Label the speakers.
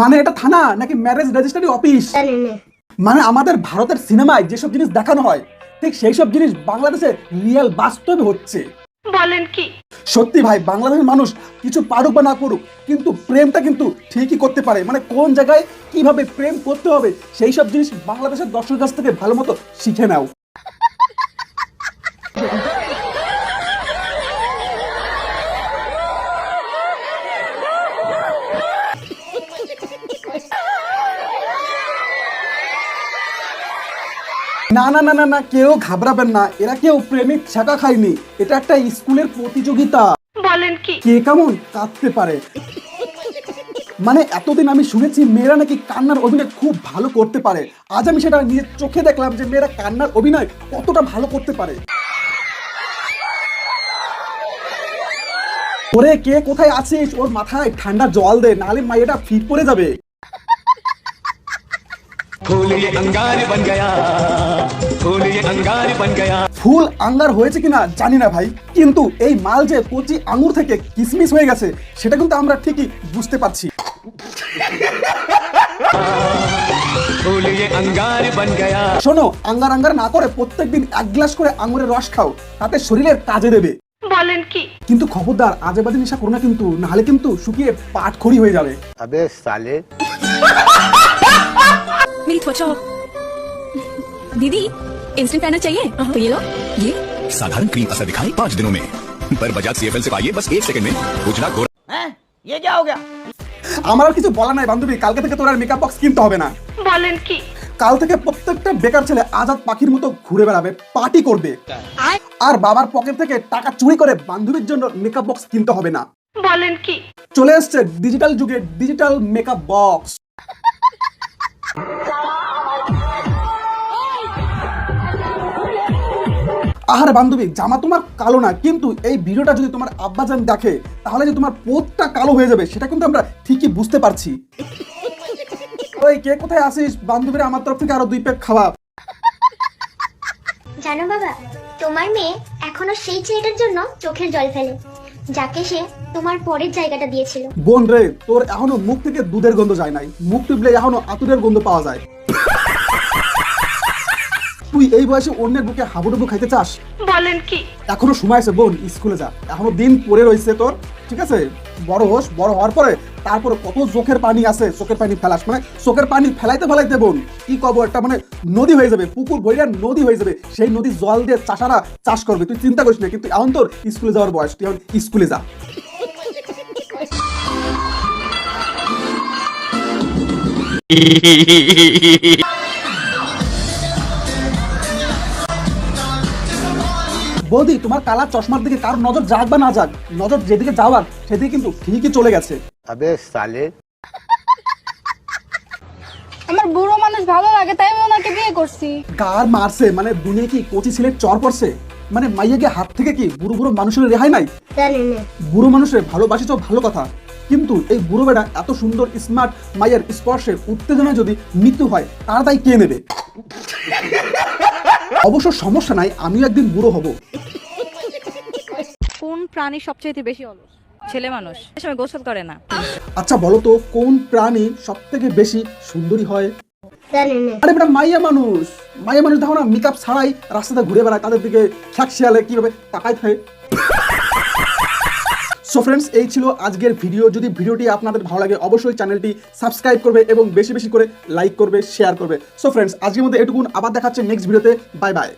Speaker 1: মানে এটা থানা নাকি ম্যারেজ রেজিস্ট্রি অফিস মানে আমাদের ভারতের সিনেমায় যেসব জিনিস দেখানো হয় ঠিক সেই সব জিনিস বাংলাদেশে রিয়েল বাস্তবে হচ্ছে।
Speaker 2: বলেন কি?
Speaker 1: সত্যি ভাই বাংলাদেশের মানুষ কিছু পারুক বা না করুক কিন্তু প্রেমটা কিন্তু ঠিকই করতে পারে। মানে কোন জায়গায় কীভাবে প্রেম করতে হবে সেই সব জিনিস বাংলাদেশের দর্শকের কাছ থেকে ভালো মতো শিখে নাও। না না না না না কেউ ঘাবড়াবেন না। এরা কেউ প্রেমিক ছাকা খায়নি। এটা একটা স্কুলের প্রতিযোগিতা।
Speaker 2: বলেন কি?
Speaker 1: কে কেমন কাঁদতে পারে। মানে এতদিন আমি শুনেছি মেয়েরা নাকি কান্নার অভিনয় খুব ভালো করতে পারে। আজ আমি সেটা নিজের চোখে দেখলাম যে মেয়েরা কান্নার অভিনয় কতটা ভালো করতে পারে। ওরে কে কোথায় আছিস? ওর মাথায় ঠান্ডা জল দে নালে মাইয়াটা ফিট পড়ে যাবে।
Speaker 3: फूल ये अंगार बन गया फूल ये अंगार बन गया
Speaker 1: ফুল আঙ্গার হয়েছে কিনা জানি না ভাই কিন্তু এই মাল যে কচি আঙুর থেকে কিসমিস হয়ে গেছে সেটা কিন্তু আমরা ঠিকই বুঝতে পারছি
Speaker 3: फूल ये अंगार बन गया
Speaker 1: শোনো আঙ্গার আঙ্গার না করে প্রত্যেকদিন এক গ্লাস করে আঙুরের রস খাও তাতে শরীরের কাজে দেবে
Speaker 2: বলেন কি
Speaker 1: কিন্তু খবরদার আজে বাজে নেশা করো না কিন্তু নাহলে কিন্তু শুকিয়ে পাটখড়ি হয়ে যাবে
Speaker 4: अबे साले
Speaker 5: मेरी त्वचा दीदी इंस्टेंट पैनल चाहिए तो ये लो ये
Speaker 6: साधारण क्रीम असर दिखाए पाँच दिनों में पर बजाज सीएफएल से पाइए बस एक सेकंड में उजला गोरा
Speaker 1: আমার আর কিছু বলা নাই বান্ধবী কালকে থেকে তোর আর মেকআপ বক্স কিনতে হবে না
Speaker 2: বলেন কি
Speaker 1: কাল থেকে প্রত্যেকটা বেকার ছেলে আজাদ পাখির মতো ঘুরে বেড়াবে পার্টি করবে আর বাবার পকেট থেকে টাকা চুরি করে বান্ধবীর জন্য মেকআপ বক্স কিনতে হবে না
Speaker 2: বলেন কি
Speaker 1: চলে এসছে ডিজিটাল যুগে ডিজিটাল মেকআপ বক্স আহারে বান্ধবী জামা তোমার কালো না কিন্তু এই ভিডিওটা যদি তোমার আব্বাজান দেখে তাহলে যে তোমার পোতটা কালো হয়ে যাবে সেটা কিন্তু আমরা ঠিকই বুঝতে পারছি। ওই কে কোথায় আসিস বান্ধবীরা আমার তরফ থেকে আরও দুই প্যাক খাওয়া।
Speaker 7: জানো বাবা তোমার মেয়ে এখনও সেই ছেলেটার জন্য চোখের জল ফেলে যাকে সে তোমার পরের জায়গাটা দিয়েছিল।
Speaker 1: বোন রে তোর এখনও মুখ থেকে দুধের গন্ধ যায় নাই। মুখ টিপলে এখনও আতুরের গন্ধ পাওয়া যায়। তুই এই বয়সে অন্যের বুকে হাবুডুবু খাইতে চাস?
Speaker 2: বলেন কি?
Speaker 1: এখনও সময় আছে বোন স্কুলে যা। এখনও দিন পড়ে রয়েছে তোর ঠিক আছে? বড় হোস বড় হওয়ার পরে তারপরে কত চোখের পানি আছে চোখের পানি ফেলাস মানে চোখের পানি ফেলাইতে ফেলাইতে বোন কি কব একটা মানে নদী হয়ে যাবে পুকুর বইরা নদী হয়ে যাবে সেই নদী জল দিয়ে চাষারা চাষ করবে। তুই চিন্তা করিস না কিন্তু এখন তোর স্কুলে যাওয়ার বয়স তুই এখন স্কুলে যা। বৌদি তোমার কালা চশমার দিকে কারও নজর যাক বা না যাক নজর যেদিকে যাওয়ার সেদিকে কিন্তু ঠিকই চলে গেছে।
Speaker 4: আবে সালে।
Speaker 8: আমার বুড়ো মানুষ ভালো লাগে তাই আমি ওনাকে বিয়ে করছি।
Speaker 1: মারছে? মানে দুনিয়া কি কচি ছেলে চর মানে মাইয়াকে হাত থেকে কি বুড়ো বুড়ো মানুষের রেহাই নাই? বুড়ো মানুষের ভালোবাসি তো ভালো কথা। কিন্তু এই বুড়ো বেটা এত সুন্দর স্মার্ট মায়ের স্পর্শের উত্তেজনায় যদি মৃত্যু হয় তার তাই কে নেবে? অবশ্য সমস্যা নাই আমিও একদিন বুড়ো হব।
Speaker 9: কোন প্রাণী সবচেয়ে বেশি অলস? ছেলে মানুষ। এ সময় গোসল করে না।
Speaker 1: আচ্ছা বলো তো কোন প্রাণী সব থেকে বেশি সুন্দরী হয়? আরে বেটা মাইয়া মানুষ। মাইয়া মানুষ দেখো না মেকআপ ছাড়াই রাস্তাতে ঘুরে বেড়ায় তাদের দিকে খ্যাক শিয়ালে কীভাবে তাকাই থাকে। সো ফ্রেন্ডস এই ছিল আজকের ভিডিও যদি ভিডিওটি আপনাদের ভালো লাগে, অবশ্যই চ্যানেলটি সাবস্ক্রাইব করবে এবং বেশি বেশি করে লাইক করবে শেয়ার করবে। সো ফ্রেন্ডস আজকের মধ্যে এটুকুন। আবার দেখাচ্ছে নেক্সট ভিডিওতে বাই বাই